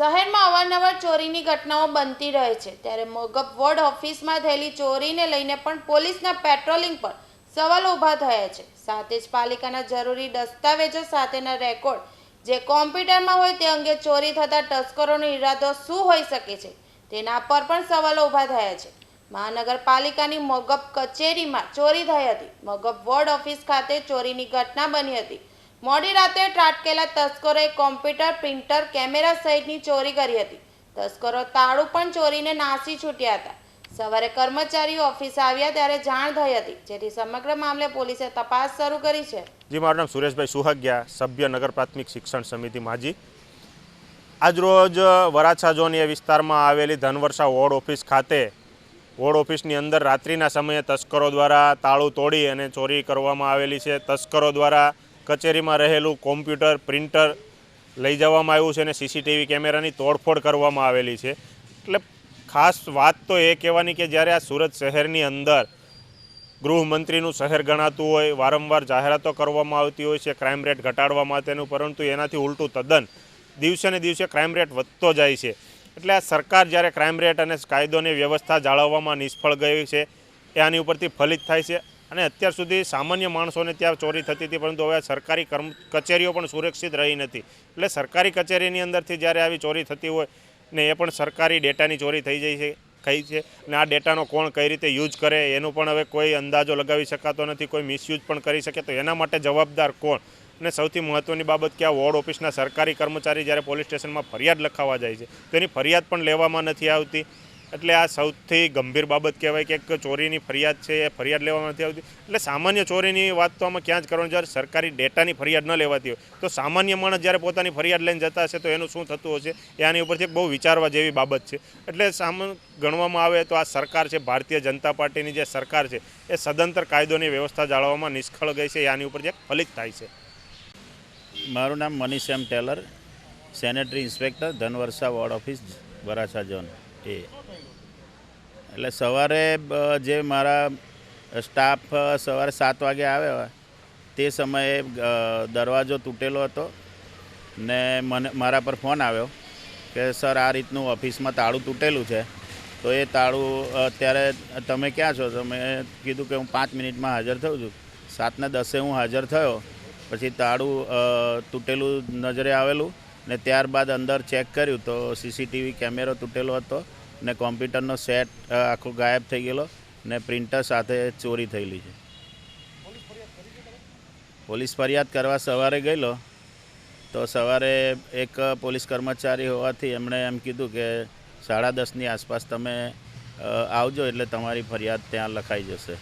શહેરમાં અવારનવાર ચોરીની ઘટનાઓ બનતી રહે છે. ત્યારે મોગપ વોર્ડ ઓફિસમાં થયેલી ચોરીને લઈને પણ પોલીસના પેટ્રોલિંગ પર સવાલો ઊભા થયા છે. સાથે જ પાલિકાના જરૂરી દસ્તાવેજો સાથેના રેકોર્ડ જે કોમ્પ્યુટરમાં હોય તે અંગે ચોરી થતા તસ્કરોનો ઈરાદો શું હોઈ શકે છે તેના પર પણ સવાલો ઊભા થયા છે. મહાનગરપાલિકાની મોગપ કચેરીમાં ચોરી થઈ હતી. મોગપ વોર્ડ ઓફિસ ખાતે ચોરીની ઘટના બની હતી. મોડી રાતે ત્રાટકેલા તસ્કરોએ કોમ્પ્યુટર પ્રિન્ટર કેમેરા સહિતની ચોરી કરી હતી. તસ્કરો તાળું પણ ચોરીને નાસી છૂટ્યા હતા. સવારે કર્મચારીઓ ઓફિસ આવ્યા ત્યારે જાણ થઈ હતી, જેથી સમગ્ર મામલે પોલીસે તપાસ શરૂ કરી છે. જી, મારું નામ સુરેશભાઈ સુહગ્યા, સભ્ય નગર પ્રાથમિક શિક્ષણ સમિતિ માજી. આજરોજ વરાછા ઝોન એ વિસ્તારમાં આવેલી ધનવર્ષા વોર્ડ ઓફિસ ખાતે, વોર્ડ ઓફિસની અંદર રાત્રિના સમયે તસ્કરો દ્વારા તાળું તોડી અને ચોરી કરવામાં આવેલી છે. તસ્કરો દ્વારા કચેરીમાં રહેલું કોમ્પ્યુટર, પ્રિન્ટર લઈ જવામાં આવ્યું છે અને સીસીટીવી કેમેરાની તોડફોડ કરવામાં આવેલી છે. એટલે ખાસ વાત તો એ કહેવાની કે જ્યારે આ સુરત શહેરની અંદર ગૃહમંત્રીનું શહેર ગણાતું હોય, વારંવાર જાહેરાતો કરવામાં આવતી હોય છે, ક્રાઇમ રેટ ઘટાડવા માટેનું, પરંતુ એનાથી ઉલટું તદ્દન દિવસે ને દિવસે ક્રાઇમ રેટ વધતો જાય છે. એટલે આ સરકાર જ્યારે ક્રાઇમ રેટ અને કાયદોની વ્યવસ્થા જાળવવામાં નિષ્ફળ ગઈ છે એ આની ઉપરથી ફલિત થાય છે. અને અત્યાર સુધી સામાન્ય માણસોને ત્યાં ચોરી થતી હતી, પરંતુ હવે સરકારી કર્મ, કચેરીઓ પણ સુરક્ષિત રહી નથી. એટલે સરકારી કચેરીની અંદરથી જ્યારે આવી ચોરી થતી હોય ને એ પણ સરકારી ડેટાની ચોરી થઈ જાય છે કઈ છે અને આ ડેટાનો કોણ કઈ રીતે યુઝ કરે એનું પણ હવે કોઈ અંદાજો લગાવી શકાતો નથી, કોઈ મિસયુઝ પણ કરી શકે, તો એના માટે જવાબદાર કોણ? અને સૌથી મહત્ત્વની બાબત કે આ વોર્ડ ઓફિસના સરકારી કર્મચારી જ્યારે પોલીસ સ્ટેશનમાં ફરિયાદ લખાવવા જાય છે તેની ફરિયાદ પણ લેવામાં નથી આવતી. એટલે આ સૌથી ગંભીર બાબત કહેવાય કે એક ચોરીની ફરિયાદ છે, એ ફરિયાદ લેવામાં નથી આવતી. એટલે સામાન્ય ચોરીની વાત તો આમાં ક્યાં જ કરવાનું? જ્યારે સરકારી ડેટાની ફરિયાદ ન લેવાતી હોય, તો સામાન્ય માણસ જ્યારે પોતાની ફરિયાદ લઈને જતા હશે, તો એનું શું થતું હશે? એ આની ઉપરથી બહુ વિચારવા જેવી બાબત છે. એટલે સામ, ગણવામાં આવે તો આ સરકાર છે, ભારતીય જનતા પાર્ટીની જે સરકાર છે, એ સદંતર કાયદોની વ્યવસ્થા જાળવવામાં નિષ્ફળ ગઈ છે, એ આની ઉપર જે ફલિત થાય છે. મારું નામ Manish Tailor, sanitary inspector, Dhanvarsha ward office, Varachha zone A એટલે સવારે જે મારા સ્ટાફ સવારે સાત વાગે આવ્યા તે સમયે દરવાજો તૂટેલો હતો ને મને, મારા પર ફોન આવ્યો કે, સર, આ રીતનું ઓફિસમાં તાળું તૂટેલું છે. તો એ તાળું અત્યારે તમે ક્યાં છો? તો મેં કીધું કે હું પાંચ મિનિટમાં હાજર થઉં છું. સાતને દસે હું હાજર થયો. પછી તાળું તૂટેલું નજરે આવેલું ને ત્યારબાદ અંદર ચેક કર્યું તો સીસીટીવી કેમેરો તૂટેલો હતો. ને કોમ્પ્યુટરનો સેટ આખો ગાયબ થઈ ગયેલો ને પ્રિન્ટર સાથે ચોરી થયેલી છે. પોલીસ ફરિયાદ કરવા સવારે ગયેલો, તો સવારે એક પોલીસ કર્મચારી હોવાથી એમણે એમ કીધું કે સાડા દસની આસપાસ તમે આવજો એટલે તમારી ફરિયાદ ત્યાં લખાઈ જશે.